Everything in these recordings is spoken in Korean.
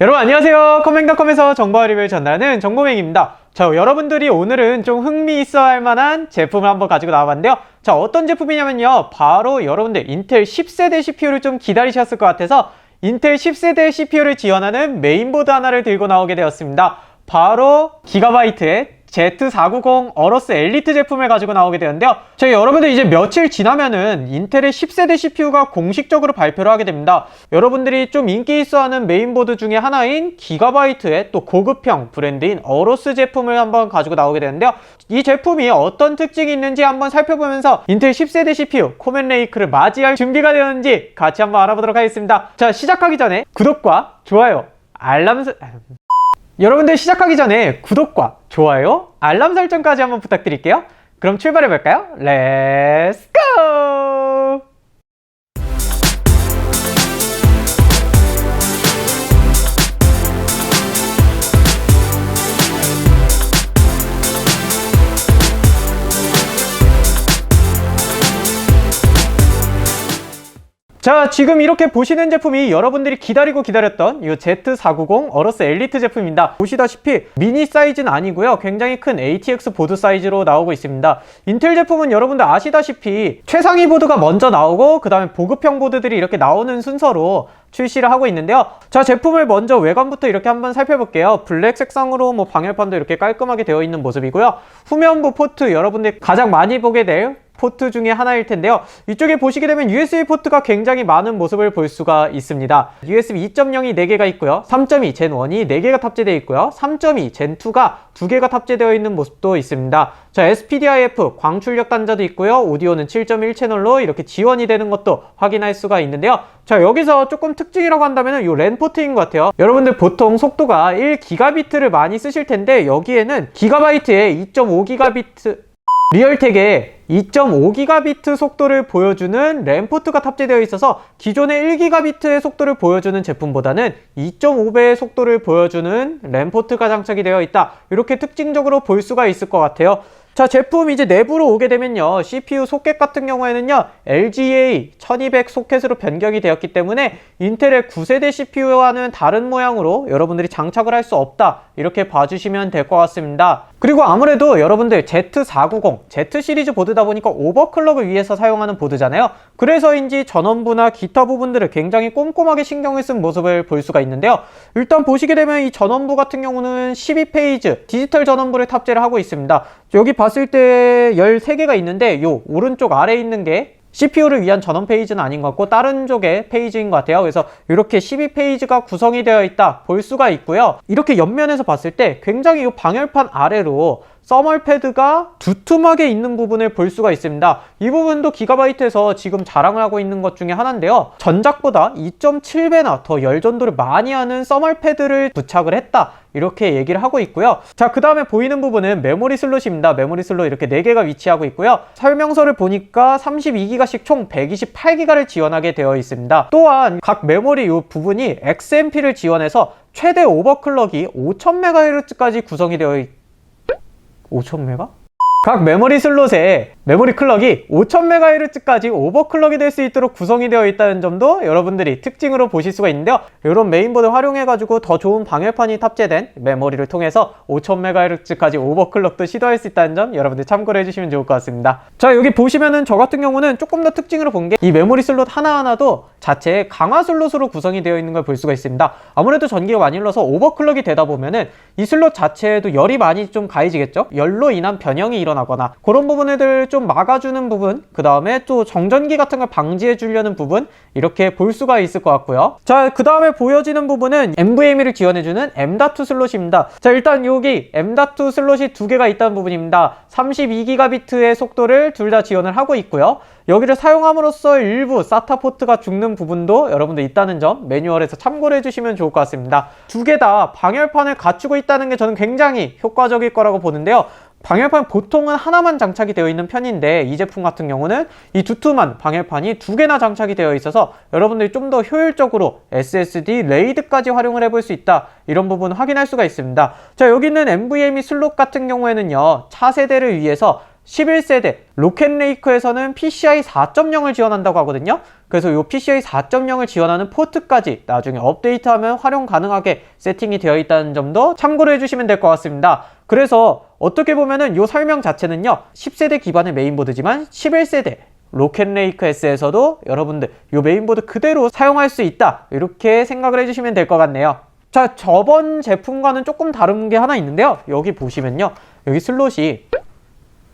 여러분 안녕하세요. 커맹닷컴에서 정보 리뷰를 전달하는 정보맹입니다. 자, 여러분들이 오늘은 좀 흥미 있어 할 만한 제품을 한번 가지고 나와봤는데요. 자, 어떤 제품이냐면요. 바로 여러분들 인텔 10세대 CPU를 좀 기다리셨을 것 같아서 인텔 10세대 CPU를 지원하는 메인보드 하나를 들고 나오게 되었습니다. 바로 기가바이트의 Z490 어로스 엘리트 제품을 가지고 나오게 되는데요. 저희 여러분들 이제 며칠 지나면은 인텔의 10세대 CPU가 공식적으로 발표를 하게 됩니다. 여러분들이 좀 인기 있어 하는 메인보드 중에 하나인 기가바이트의 또 고급형 브랜드인 어로스 제품을 한번 가지고 나오게 되는데요. 이 제품이 어떤 특징이 있는지 한번 살펴보면서 인텔 10세대 CPU 코멘 레이크를 맞이할 준비가 되었는지 같이 한번 알아보도록 하겠습니다. 자, 시작하기 전에 구독과 좋아요, 알람 설... 여러분들 시작하기 전에 구독과 좋아요, 알람 설정까지 한번 부탁드릴게요. 그럼 출발해 볼까요? 렛츠 고! 자, 지금 이렇게 보시는 제품이 여러분들이 기다리고 기다렸던 이 Z490 어러스 엘리트 제품입니다. 보시다시피 미니 사이즈는 아니고요. 굉장히 큰 ATX 보드 사이즈로 나오고 있습니다. 인텔 제품은 여러분들 아시다시피 최상위 보드가 먼저 나오고 그 다음에 보급형 보드들이 이렇게 나오는 순서로 출시를 하고 있는데요. 자, 제품을 먼저 외관부터 이렇게 한번 살펴볼게요. 블랙 색상으로 뭐 방열판도 이렇게 깔끔하게 되어 있는 모습이고요. 후면부 포트 여러분들 가장 많이 보게 될 포트 중에 하나일 텐데요. 이쪽에 보시게 되면 USB 포트가 굉장히 많은 모습을 볼 수가 있습니다. USB 2.0이 4개가 있고요. 3.2 젠 1이 4개가 탑재되어 있고요. 3.2 젠 2가 2개가 탑재되어 있는 모습도 있습니다. 자, SPDIF 광출력 단자도 있고요. 오디오는 7.1 채널로 이렇게 지원이 되는 것도 확인할 수가 있는데요. 자, 여기서 조금 특징이라고 한다면 이 랜 포트인 것 같아요. 여러분들 보통 속도가 1기가비트를 많이 쓰실 텐데 여기에는 기가바이트에 2.5기가비트 리얼텍에 2.5기가비트 속도를 보여주는 램 포트가 탑재되어 있어서 기존의 1기가비트의 속도를 보여주는 제품보다는 2.5배의 속도를 보여주는 램 포트가 장착이 되어 있다. 이렇게 특징적으로 볼 수가 있을 것 같아요. 자, 제품 이제 내부로 오게 되면요. CPU 소켓 같은 경우에는요. LGA 1200 소켓으로 변경이 되었기 때문에 인텔의 9세대 CPU와는 다른 모양으로 여러분들이 장착을 할 수 없다. 이렇게 봐주시면 될 것 같습니다. 그리고 아무래도 여러분들 Z490, Z 시리즈 보드다 보니까 오버클럭을 위해서 사용하는 보드잖아요. 그래서인지 전원부나 기타 부분들을 굉장히 꼼꼼하게 신경을 쓴 모습을 볼 수가 있는데요. 일단 보시게 되면 이 전원부 같은 경우는 12페이지 디지털 전원부를 탑재를 하고 있습니다. 여기 봤을 때 13개가 있는데 요 오른쪽 아래에 있는 게 CPU를 위한 전원 페이지는 아닌 것 같고 다른 쪽의 페이지인 것 같아요. 그래서 이렇게 12페이지가 구성이 되어 있다 볼 수가 있고요. 이렇게 옆면에서 봤을 때 굉장히 이 방열판 아래로 써멀 패드가 두툼하게 있는 부분을 볼 수가 있습니다. 이 부분도 기가바이트에서 지금 자랑을 하고 있는 것 중에 하나인데요. 전작보다 2.7배나 더 열전도를 많이 하는 써멀 패드를 부착을 했다. 이렇게 얘기를 하고 있고요. 자, 그 다음에 보이는 부분은 메모리 슬롯입니다. 메모리 슬롯 이렇게 4개가 위치하고 있고요. 설명서를 보니까 32기가씩 총 128기가를 지원하게 되어 있습니다. 또한 각 메모리 이 부분이 XMP를 지원해서 최대 오버클럭이 5000MHz까지 구성이 되어 있 5,000메가? 각 메모리 슬롯에 메모리 클럭이 5000MHz까지 오버클럭이 될 수 있도록 구성이 되어 있다는 점도 여러분들이 특징으로 보실 수가 있는데요. 이런 메인보드 활용해가지고 더 좋은 방열판이 탑재된 메모리를 통해서 5000MHz까지 오버클럭도 시도할 수 있다는 점 여러분들 참고를 해주시면 좋을 것 같습니다. 자 여기 보시면은 저 같은 경우는 조금 더 특징으로 본 게 이 메모리 슬롯 하나하나도 자체에 강화 슬롯으로 구성이 되어 있는 걸 볼 수가 있습니다. 아무래도 전기가 많이 흘러서 오버클럭이 되다 보면은 이 슬롯 자체에도 열이 많이 좀 가해지겠죠? 열로 인한 변형이 일어나거나 그런 부분들 좀 막아주는 부분 그 다음에 또 정전기 같은 걸 방지해 주려는 부분 이렇게 볼 수가 있을 것 같고요. 자 그 다음에 보여지는 부분은 NVMe를 지원해주는 M.2 슬롯입니다. 자 일단 여기 M.2 슬롯이 두 개가 있다는 부분입니다. 32기가비트의 속도를 둘 다 지원을 하고 있고요. 여기를 사용함으로써 일부 SATA 포트가 죽는 부분도 여러분들 있다는 점 매뉴얼에서 참고를 해주시면 좋을 것 같습니다. 두 개 다 방열판을 갖추고 있다는 게 저는 굉장히 효과적일 거라고 보는데요 방열판 보통은 하나만 장착이 되어 있는 편인데 이 제품 같은 경우는 이 두툼한 방열판이 두 개나 장착이 되어 있어서 여러분들이 좀 더 효율적으로 SSD 레이드까지 활용을 해볼 수 있다. 이런 부분 확인할 수가 있습니다. 자 여기는 NVMe 슬롯 같은 경우에는요 차세대를 위해서 11세대 로켓레이커에서는 PCI 4.0을 지원한다고 하거든요. 그래서 이 PCIe 4.0을 지원하는 포트까지 나중에 업데이트하면 활용 가능하게 세팅이 되어 있다는 점도 참고를 해주시면 될 것 같습니다. 그래서 어떻게 보면은 이 설명 자체는요 10세대 기반의 메인보드지만 11세대 로켓레이크 S에서도 여러분들 이 메인보드 그대로 사용할 수 있다 이렇게 생각을 해주시면 될 것 같네요. 자 저번 제품과는 조금 다른 게 하나 있는데요. 여기 보시면요. 여기 슬롯이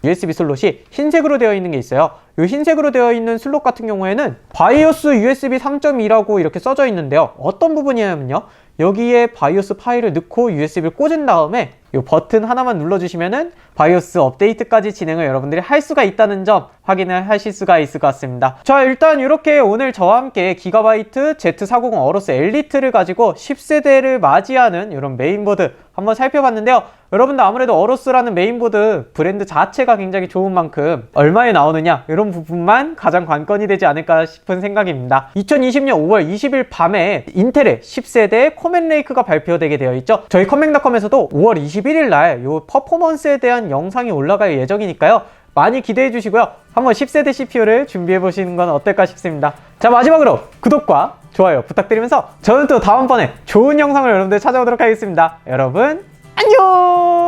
USB 슬롯이 흰색으로 되어 있는 게 있어요. 이 흰색으로 되어 있는 슬롯 같은 경우에는 바이오스 USB 3.2라고 이렇게 써져 있는데요. 어떤 부분이냐면요. 여기에 바이오스 파일을 넣고 USB를 꽂은 다음에 이 버튼 하나만 눌러주시면은 바이오스 업데이트까지 진행을 여러분들이 할 수가 있다는 점 확인을 하실 수가 있을 것 같습니다. 자, 일단 이렇게 오늘 저와 함께 기가바이트 Z490 어로스 엘리트를 가지고 10세대를 맞이하는 이런 메인보드 한번 살펴봤는데요. 여러분들 아무래도 어로스라는 메인보드 브랜드 자체가 굉장히 좋은 만큼 얼마에 나오느냐 이런 부분만 가장 관건이 되지 않을까 싶은 생각입니다. 2020년 5월 20일 밤에 인텔의 10세대 코멘레이크가 발표되게 되어 있죠. 저희 컴맹닷컴에서도 5월 21일 날 이 퍼포먼스에 대한 영상이 올라갈 예정이니까요. 많이 기대해 주시고요. 한번 10세대 CPU를 준비해 보시는 건 어떨까 싶습니다. 자, 마지막으로 구독과 좋아요 부탁드리면서 저는 또 다음번에 좋은 영상을 여러분들 찾아오도록 하겠습니다. 여러분, 안녕!